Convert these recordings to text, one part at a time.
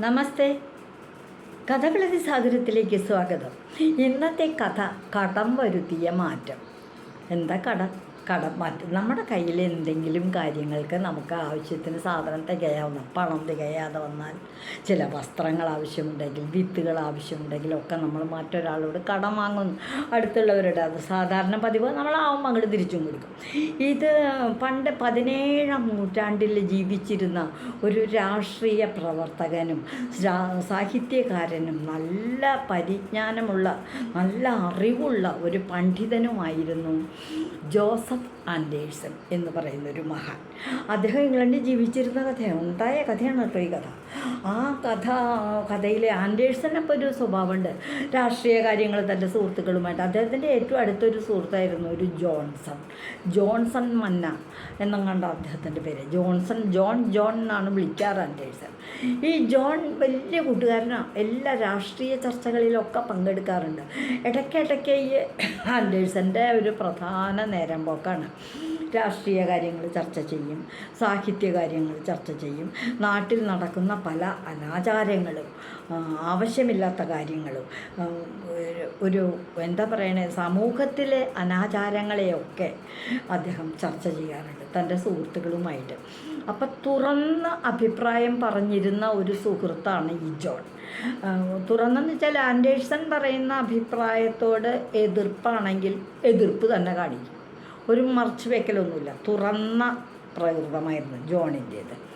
നമസ്തേ. കഥകളതി സാഗരത്തിലേക്ക് സ്വാഗതം. ഇന്നത്തെ കഥ കടം വരുത്തിയ മാറ്റം. എന്താ കട? കടം മാറ്റം. നമ്മുടെ കയ്യിൽ എന്തെങ്കിലും കാര്യങ്ങൾക്ക് നമുക്ക് ആവശ്യത്തിന് സാധനം തികയാവുന്ന പണം തികയാതെ വന്നാൽ ചില വസ്ത്രങ്ങൾ ആവശ്യമുണ്ടെങ്കിൽ വിത്തുകൾ ആവശ്യമുണ്ടെങ്കിൽ ഒക്കെ നമ്മൾ മറ്റൊരാളോട് കടം വാങ്ങുന്നു അടുത്തുള്ളവരുടെ അത് സാധാരണ പതിവ് നമ്മളാവുമ്പോൾ അങ്ങോട്ട് തിരിച്ചും കൊടുക്കും. ഇത് പണ്ട് പതിനേഴാം നൂറ്റാണ്ടിൽ ജീവിച്ചിരുന്ന ഒരു രാഷ്ട്രീയ പ്രവർത്തകനും സാഹിത്യകാരനും നല്ല പരിജ്ഞാനമുള്ള നല്ല അറിവുള്ള ഒരു പണ്ഡിതനുമായിരുന്നു ജോസഫ് ആൻഡേഴ്സൺ എന്ന് പറയുന്ന ഒരു മഹാൻ. അദ്ദേഹം ഇംഗ്ലണ്ടിൽ ജീവിച്ചിരുന്ന കഥയാണ് ഉണ്ടായ കഥയാണ് കേട്ടോ ഈ കഥ. ആ കഥ കഥയിലെ ആൻഡേഴ്സനപ്പോൾ ഒരു സ്വഭാവമുണ്ട്. രാഷ്ട്രീയ കാര്യങ്ങൾ തന്റെ സുഹൃത്തുക്കളുമായിട്ട്. അദ്ദേഹത്തിന്റെ ഏറ്റവും അടുത്തൊരു സുഹൃത്തായിരുന്നു ഒരു ജോൺസൺ. ജോൺസൺ മന്ന എന്നും കണ്ട അദ്ദേഹത്തിന്റെ പേര്. ജോൺസൺ ജോൺ ജോൺ എന്നാണ് വിളിക്കാറ് ആൻഡേഴ്സൺ. ഈ ജോൺ വലിയ കൂട്ടുകാരനാണ് എല്ലാ രാഷ്ട്രീയ ചർച്ചകളിലൊക്കെ പങ്കെടുക്കാറുണ്ട്. ഇടയ്ക്കിടയ്ക്ക് ഈ ആൻഡേഴ്സന്റെ ഒരു പ്രധാന നേരം പോക്കാണ് രാഷ്ട്രീയ കാര്യങ്ങൾ ചർച്ച ചെയ്യും സാഹിത്യ കാര്യങ്ങൾ ചർച്ച ചെയ്യും. നാട്ടിൽ നടക്കുന്ന പല അനാചാരങ്ങളും ആവശ്യമില്ലാത്ത കാര്യങ്ങളും ഒരു- എന്താ പറയണേ സമൂഹത്തിലെ അനാചാരങ്ങളെയൊക്കെ അദ്ദേഹം ചർച്ച ചെയ്യാറുണ്ട് തന്റെ സുഹൃത്തുക്കളുമായിട്ട്. അപ്പം തുറന്ന അഭിപ്രായം പറഞ്ഞിരുന്ന ഒരു സുഹൃത്താണ് ഈ ജോൺ. തുറന്നെന്ന് വെച്ചാൽ ആൻഡേഴ്സൺ പറയുന്ന അഭിപ്രായത്തോട് എതിർപ്പാണെങ്കിൽ എതിർപ്പ് തന്നെ കാണിക്കും. ഒരു മറച്ചു വെക്കലൊന്നുമില്ല. തുറന്ന പ്രകൃതമായിരുന്നു ജോണിന്റേത്.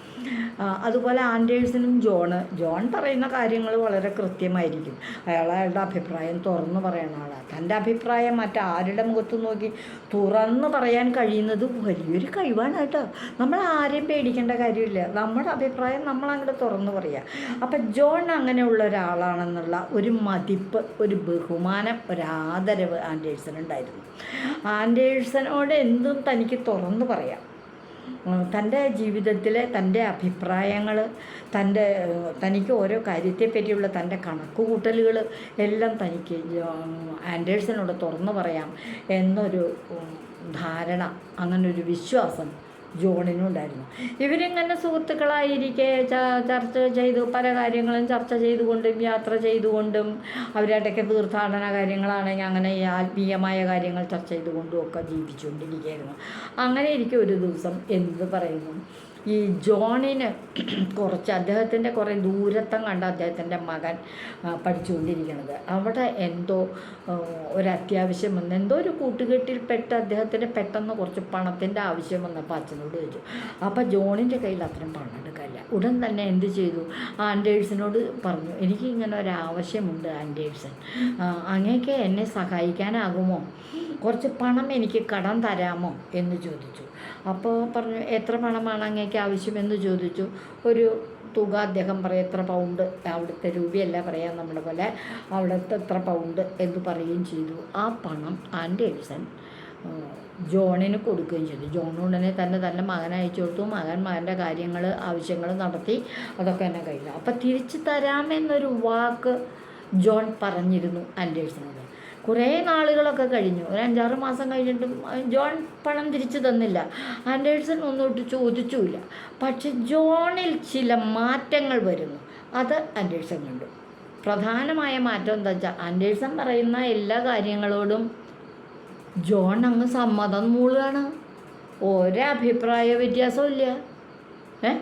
അതുപോലെ ആൻഡേഴ്സനും ജോണ്. ജോൺ പറയുന്ന കാര്യങ്ങൾ വളരെ കൃത്യമായിരിക്കും. അയാൾ അയാളുടെ അഭിപ്രായം തുറന്നു പറയുന്ന ആളാണ്. തന്റെ അഭിപ്രായം മറ്റാരുടെ മുഖത്ത് നോക്കി തുറന്ന് പറയാൻ കഴിയുന്നത് വലിയൊരു കഴിവാണ് കേട്ടോ. നമ്മൾ ആരെയും പേടിക്കേണ്ട കാര്യമില്ല. നമ്മുടെ അഭിപ്രായം നമ്മൾ അങ്ങോട്ട് തുറന്നു പറയുക അപ്പം ജോൺ അങ്ങനെയുള്ള ഒരാളാണെന്നുള്ള ഒരു മതിപ്പ് ഒരു ബഹുമാനം ഒരാദരവ് ആൻഡേഴ്സൺ ഉണ്ടായിരുന്നു ആൻഡേഴ്സനോട് എന്തും തനിക്ക് തുറന്നു പറയാം. തന്റെ ജീവിതത്തിലെ തന്റെ അഭിപ്രായങ്ങൾ തന്റെ തനിക്ക് ഓരോ കാര്യത്തെപ്പറ്റിയുള്ള തന്റെ കണക്കുകൂട്ടലുകൾ എല്ലാം തനിക്ക് ആൻഡേഴ്സിനോട് തുറന്നു പറയാം എന്നൊരു ധാരണ അങ്ങനൊരു വിശ്വാസം ജോണിനുണ്ടായിരുന്നു ഇവരിങ്ങനെ സുഹൃത്തുക്കളായിരിക്കെ ചർച്ച ചെയ്തു പല കാര്യങ്ങളും ചർച്ച ചെയ്തുകൊണ്ടും യാത്ര ചെയ്തുകൊണ്ടും അവരുടെയൊക്കെ തീർത്ഥാടന കാര്യങ്ങളാണെങ്കിൽ അങ്ങനെ ഈ ആത്മീയമായ കാര്യങ്ങൾ ചർച്ച ചെയ്തുകൊണ്ടും ഒക്കെ ജീവിച്ചുകൊണ്ടിരിക്കുകയായിരുന്നു. അങ്ങനെ ഇരിക്കും ഒരു ദിവസം എന്ത് പറയുന്നു? ഈ ജോണിന് കുറച്ച് അദ്ദേഹത്തിന്റെ കുറേ ദൂരത്തം കണ്ട അദ്ദേഹത്തിന്റെ മകൻ പഠിച്ചുകൊണ്ടിരിക്കുന്നത്. അവിടെ എന്തോ ഒരു അത്യാവശ്യം വന്ന് എന്തോ ഒരു കൂട്ടുകെട്ടിൽപ്പെട്ട് അദ്ദേഹത്തിന് പെട്ടെന്ന് കുറച്ച് പണത്തിന്റെ ആവശ്യം വന്നപ്പോൾ അച്ഛനോട് ചോദിച്ചു അപ്പോൾ ജോണിന്റെ കയ്യിൽ അത്രയും പണം എടുക്കാനില്ല. ഉടൻ തന്നെ എന്ത് ചെയ്തു? ആൻഡേഴ്സിനോട് പറഞ്ഞു എനിക്ക് ഇങ്ങനെ ഒരു ആവശ്യമുണ്ട് ആൻഡേഴ്സൺ അങ്ങേക്ക് എന്നെ സഹായിക്കാനാകുമോ? കുറച്ച് പണം എനിക്ക് കടം തരാമോ എന്ന് ചോദിച്ചു. അപ്പോൾ പറഞ്ഞു എത്ര പണമാണ് അങ്ങേക്ക് ആവശ്യമെന്ന് ചോദിച്ചു. ഒരു തുക അദ്ദേഹം പറയും എത്ര പൗണ്ട്? അവിടുത്തെ രൂപയല്ല പറയാം നമ്മുടെ പോലെ. അവിടുത്തെ എത്ര പൗണ്ട്? എന്ന് പറയുകയും ചെയ്തു. ആ പണം ആൻഡേഴ്സൺ ജോണിന് കൊടുക്കുകയും ചെയ്തു. ജോൺ ഉടനെ തന്നെ തന്റെ മകനെ അയച്ചു കൊടുത്തു. മകൻ മകന്റെ കാര്യങ്ങൾ ആവശ്യങ്ങൾ നടത്തി. അതൊക്കെ എന്നെ കഴിഞ്ഞു അപ്പം തിരിച്ചു തരാമെന്നൊരു വാക്ക് ജോൺ പറഞ്ഞിരുന്നു ആൻഡേഴ്സനോട് കുറേ നാളുകളൊക്കെ കഴിഞ്ഞു. ഒരു അഞ്ചാറ് മാസം കഴിഞ്ഞിട്ടും ജോൺ പണം തിരിച്ചു തന്നില്ല. ആൻഡേഴ്സൺ ഒന്നോട്ട് ചോദിച്ചുമില്ല. പക്ഷെ ജോണിൽ ചില മാറ്റങ്ങൾ വരുന്നു. അത് ആൻഡേഴ്സൺ കണ്ടു. പ്രധാനമായ മാറ്റം എന്താ വെച്ചാൽ ആൻഡേഴ്സൺ പറയുന്ന എല്ലാ കാര്യങ്ങളോടും ജോൺ അങ്ങ് സമ്മതം മൂളുകയാണ്. ഒരഭിപ്രായ വ്യത്യാസവും ഇല്ല ഏ?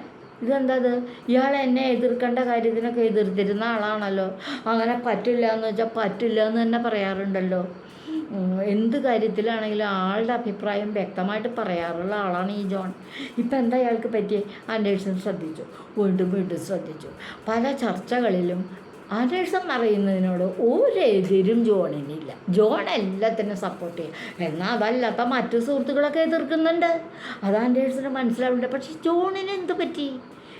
ഇതെന്തത്? ഇയാൾ എന്നെ എതിർക്കേണ്ട കാര്യത്തിനൊക്കെ എതിർത്തിരുന്ന ആളാണല്ലോ. അങ്ങനെ പറ്റില്ല എന്ന് വെച്ചാൽ പറ്റില്ല എന്ന് തന്നെ പറയാറുണ്ടല്ലോ. എന്ത് കാര്യത്തിലാണെങ്കിലും ആളുടെ അഭിപ്രായം വ്യക്തമായിട്ട് പറയാറുള്ള ആളാണ് ഈ ജോൺ. ഇപ്പം എന്താ ഇയാൾക്ക് പറ്റിയേ? അന്വേഷണം ശ്രദ്ധിച്ചു വീണ്ടും വീണ്ടും ശ്രദ്ധിച്ചു. പല ചർച്ചകളിലും ആൻഡേഴ്സൺ പറയുന്നതിനോട് ഒരു എതിരും ജോണിനില്ല. ജോൺ എല്ലാത്തിനും സപ്പോർട്ട് ചെയ്യും. എന്നാൽ അതല്ലാത്ത മറ്റു സുഹൃത്തുക്കളൊക്കെ എതിർക്കുന്നുണ്ട്. അത് ആൻഡേഴ്സിന് മനസ്സിലാവില്ല പക്ഷെ ജോണിന് എന്ത് പറ്റി?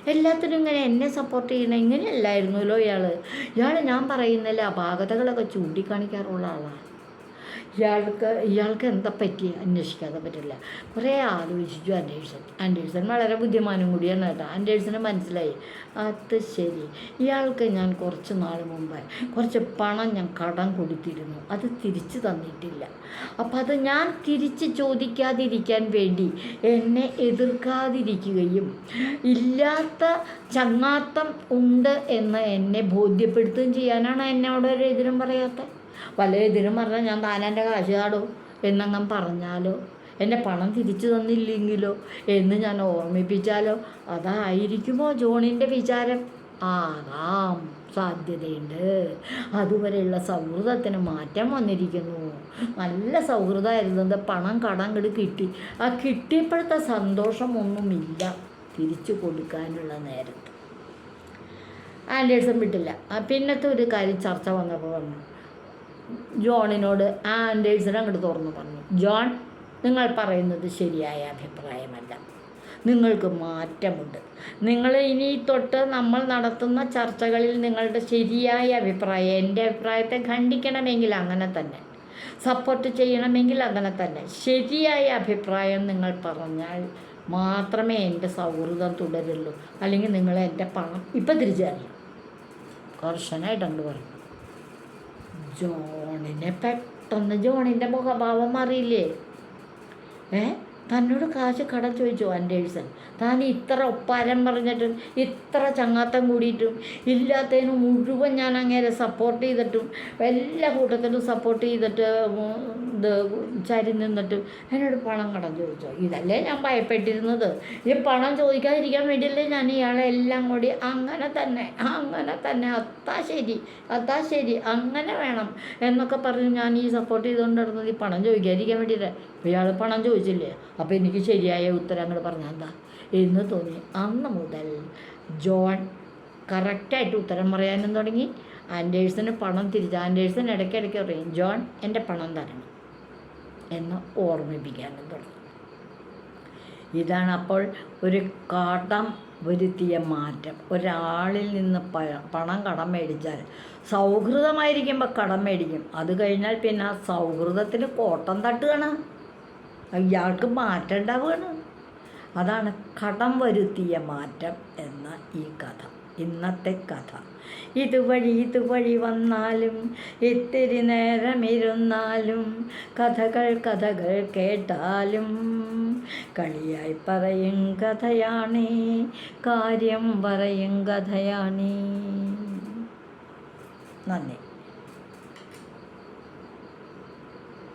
എല്ലാത്തിനും ഇങ്ങനെ എന്നെ സപ്പോർട്ട് ചെയ്യണം ഇങ്ങനെയല്ലായിരുന്നല്ലോ ഇയാൾ ഇയാൾ ഞാൻ പറയുന്നില്ല അപാകതകളൊക്കെ ചൂണ്ടിക്കാണിക്കാറുള്ള ആളാണ്. ഇയാൾക്ക് ഇയാൾക്ക് എന്താ പറ്റി? അന്വേഷിക്കാതെ പറ്റില്ല. കുറേ ആലോചിച്ചു ആൻഡേഴ്സൺ ആൻഡേഴ്സൺ വളരെ ബുദ്ധിമാനും കൂടിയാണ് കേട്ടോ. ആൻഡേഴ്സന് മനസ്സിലായി. അത് ശരി. ഇയാൾക്ക് ഞാൻ കുറച്ച് നാൾ മുമ്പ് കുറച്ച് പണം ഞാൻ കടം കൊടുത്തിരുന്നു. അത് തിരിച്ചു തന്നിട്ടില്ല. അപ്പം അത് ഞാൻ തിരിച്ച് ചോദിക്കാതിരിക്കാൻ വേണ്ടി എന്നെ എതിർക്കാതിരിക്കുകയും ഇല്ലാത്ത ചങ്ങാത്തം ഉണ്ട് എന്ന് എന്നെ ബോധ്യപ്പെടുത്തുകയും ചെയ്യാനാണ് എന്നോട് ഒരു എതിരും പറയാത്തത്. വല്ല എതിരും പറഞ്ഞാൽ ഞാൻ താനെന്റെ കാശ് കാടും എന്നങ്ങം പറഞ്ഞാലോ? എന്റെ പണം തിരിച്ചു തന്നില്ലെങ്കിലോ? എന്ന് ഞാൻ ഓർമ്മിപ്പിച്ചാലോ? അതായിരിക്കുമോ ജോണിന്റെ വിചാരം? ആകാം സാധ്യതയുണ്ട്. അതുവരെയുള്ള സൗഹൃദത്തിന് മാറ്റം വന്നിരിക്കുന്നു. നല്ല സൗഹൃദമായിരുന്നത് പണം കടം കണ്ട് കിട്ടി. ആ കിട്ടിയപ്പോഴത്തെ സന്തോഷമൊന്നുമില്ല തിരിച്ചു കൊടുക്കാനുള്ള നേരത്ത്. ആൻഡേഴ്സൺ വിട്ടില്ല. പിന്നത്തെ ഒരു കാര്യം ചർച്ച വന്നപ്പോൾ പറഞ്ഞു ജോണിനോട് ആൻഡേഴ്സൺ അങ്ങോട്ട് തുറന്നു പറഞ്ഞു. ജോൺ നിങ്ങൾ പറയുന്നത് ശരിയായ അഭിപ്രായമല്ല. നിങ്ങൾക്ക് മാറ്റമുണ്ട്. നിങ്ങൾ ഇനി തൊട്ട് നമ്മൾ നടത്തുന്ന ചർച്ചകളിൽ നിങ്ങളുടെ ശരിയായ അഭിപ്രായം എന്റെ അഭിപ്രായത്തെ ഖണ്ഡിക്കണമെങ്കിൽ അങ്ങനെ തന്നെ സപ്പോർട്ട് ചെയ്യണമെങ്കിൽ അങ്ങനെ തന്നെ ശരിയായ അഭിപ്രായം നിങ്ങൾ പറഞ്ഞാൽ മാത്രമേ എന്റെ സൗഹൃദം തുടരുള്ളൂ. അല്ലെങ്കിൽ നിങ്ങൾ എന്റെ പണം ഇപ്പം തിരിച്ചു തരണം. കർശനായിട്ട് പറഞ്ഞു ജോണിനെ പെട്ടെന്ന് ജോണിന്റെ മുഖഭാവം മാറിയില്ലേ ഏ? തന്നോട് കാശ് കടം ചോദിച്ചു അൻഡേഴ്സൺ താൻ ഇത്ര ഒപ്പാരം പറഞ്ഞിട്ടും ഇത്ര ചങ്ങാത്തം കൂടിയിട്ടും ഇല്ലാത്തതിന് മുഴുവൻ ഞാൻ അങ്ങേരെ സപ്പോർട്ട് ചെയ്തിട്ടും എല്ലാ കൂട്ടത്തിലും സപ്പോർട്ട് ചെയ്തിട്ട് ഇത് ചരി നിന്നിട്ടും എന്നോട് പണം കടം ചോദിച്ചു? ഇതല്ലേ ഞാൻ ഭയപ്പെട്ടിരുന്നത്. ഈ പണം ചോദിക്കാതിരിക്കാൻ വേണ്ടിയല്ലേ ഞാൻ ഇയാളെ എല്ലാം കൂടി അങ്ങനെ തന്നെ അങ്ങനെ തന്നെ അത്താ ശരി അതാ ശരി അങ്ങനെ വേണം എന്നൊക്കെ പറഞ്ഞ് ഞാൻ ഈ സപ്പോർട്ട് ചെയ്തുകൊണ്ട് നടന്നത് ഈ പണം ചോദിക്കാതിരിക്കാൻ വേണ്ടിയിട്ട്. ഇയാൾ പണം ചോദിച്ചില്ലേ? അപ്പോൾ എനിക്ക് ശരിയായ ഉത്തരങ്ങൾ പറഞ്ഞാൽ എന്താ? എന്ന് തോന്നി. അന്ന് മുതൽ ജോൺ കറക്റ്റായിട്ട് ഉത്തരം പറയാനും തുടങ്ങി. ആൻഡേഴ്സിന് പണം തിരിച്ച് ആൻഡേഴ്സൺ ഇടയ്ക്കിടയ്ക്ക് പറയും ജോൺ എന്റെ പണം തരണം. എന്ന് ഓർമ്മിപ്പിക്കാനും തുടങ്ങി. ഇതാണ് അപ്പോൾ ഒരു കടം വരുത്തിയ മാറ്റം. ഒരാളിൽ നിന്ന് പണം കടം മേടിച്ചാൽ സൗഹൃദമായിരിക്കുമ്പോൾ കടം മേടിക്കും. അത് കഴിഞ്ഞാൽ പിന്നെ ആ സൗഹൃദത്തിന് കോട്ടം തട്ടുകയാണ്. ഇയാൾക്ക് മാറ്റം ഉണ്ടാവുകയാണ്. അതാണ് കടം വരുത്തിയ മാറ്റം എന്ന ഈ കഥ ഇന്നത്തെ കഥ. ഇതുവഴി ഇതുവഴി വന്നാലും ഇത്തിരി നേരം ഇരുന്നാലും കഥകൾ കഥകൾ കേട്ടാലും കളിയായി പറയും കഥയാണേ കാര്യം പറയും കഥയാണേ. നന്ദി.